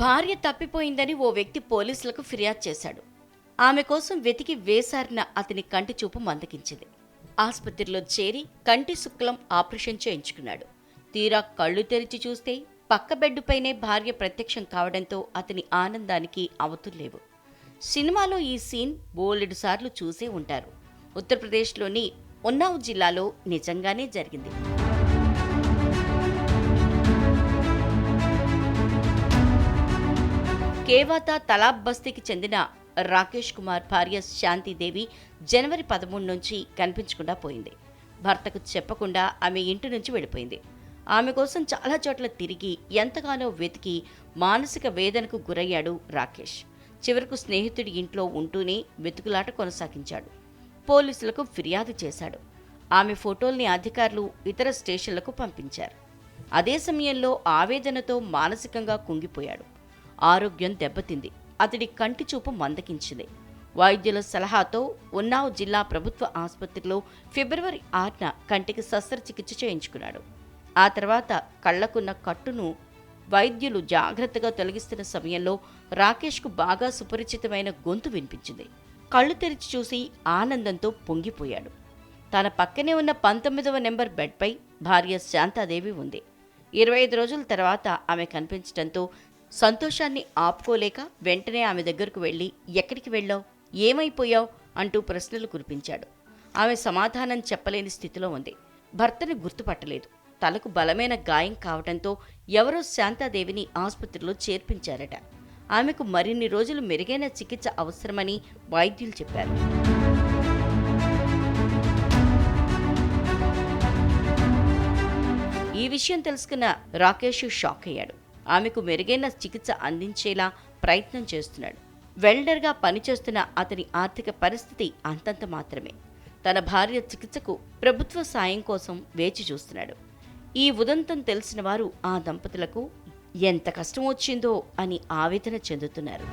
భార్య తప్పిపోయిందని ఓ వ్యక్తి పోలీసులకు ఫిర్యాదు చేశాడు. ఆమె కోసం వెతికి వేసారిన అతని కంటి చూపు మందకించింది ఆసుపత్రిలో చేరి కంటి శుక్లం ఆపరేషన్ చేయించుకున్నాడు. తీరా కళ్ళు తెరిచి చూస్తే పక్క బెడ్డుపైనే భార్య ప్రత్యక్షం కావడంతో అతని ఆనందానికి అవతుల్లేవు సినిమాలో ఈ సీన్ బోలెడు సార్లు చూసే ఉంటారు. ఉత్తరప్రదేశ్లోని ఉన్నావ్ జిల్లాలో నిజంగానే జరిగింది. కేవాత తలాబ్ బస్తీకి చెందిన రాకేష్ కుమార్ భార్య శాంతిదేవి జనవరి పదమూడు నుంచి కనిపించకుండా పోయింది. భర్తకు చెప్పకుండా ఆమె ఇంటి నుంచి వెళ్ళిపోయింది. ఆమె కోసం చాలా చోట్ల తిరిగి ఎంతగానో వెతికి మానసిక వేదనకు గురయ్యాడు రాకేష్. చివరకు స్నేహితుడి ఇంట్లో ఉంటూనే వెతుకులాట కొనసాగించాడు. పోలీసులకు ఫిర్యాదు చేశాడు. ఆమె ఫోటోల్ని అధికారులు ఇతర స్టేషన్లకు పంపించారు. అదే సమయంలో ఆవేదనతో మానసికంగా కుంగిపోయాడు. ఆరోగ్యం దెబ్బతింది. అతడి కంటి చూపు మందకించింది వైద్యుల సలహాతో ఉన్నావ్ జిల్లా ప్రభుత్వ ఆసుపత్రిలో ఫిబ్రవరి ఆరున కంటికి శస్త్రచికిత్స చేయించుకున్నాడు. ఆ తర్వాత కళ్ళకున్న కట్టును వైద్యులు జాగ్రత్తగా తొలగిస్తున్న సమయంలో రాకేష్కు బాగా సుపరిచితమైన గొంతు వినిపించింది. కళ్ళు తెరిచి చూసి ఆనందంతో పొంగిపోయాడు. తన పక్కనే ఉన్న పంతొమ్మిదవ నెంబర్ బెడ్పై భార్య శాంతాదేవి ఉంది. ఇరవై ఐదు రోజుల తర్వాత ఆమె కనిపించడంతో సంతోషాన్ని ఆపుకోలేక వెంటనే ఆమె దగ్గరకు వెళ్ళి ఎక్కడికి వెళ్ళావు? ఏమైపోయావు? అంటూ ప్రశ్నలు కురిపించాడు. ఆమె సమాధానం చెప్పలేని స్థితిలో ఉంది. భర్తని గుర్తుపట్టలేదు. తలకు బలమైన గాయం కావడంతో ఎవరో శాంతాదేవిని ఆసుపత్రిలో చేర్పించారట. ఆమెకు మరిన్ని రోజులు మెరుగైన చికిత్స అవసరమని వైద్యులు చెప్పారు. ఈ విషయం తెలుసుకున్న రాకేష్ షాక్ అయ్యాడు. ఆమెకు మెరుగైన చికిత్స అందించేలా ప్రయత్నం చేస్తున్నాడు. వెల్డర్గా పనిచేస్తున్న అతని ఆర్థిక పరిస్థితి అంతంత మాత్రమే. తన భార్య చికిత్సకు ప్రభుత్వ సాయం కోసం వేచి చూస్తున్నాడు. ఈ ఉదంతం తెలిసిన వారు ఆ దంపతులకు ఎంత కష్టం వచ్చిందో అని ఆవేదన చెందుతున్నారు.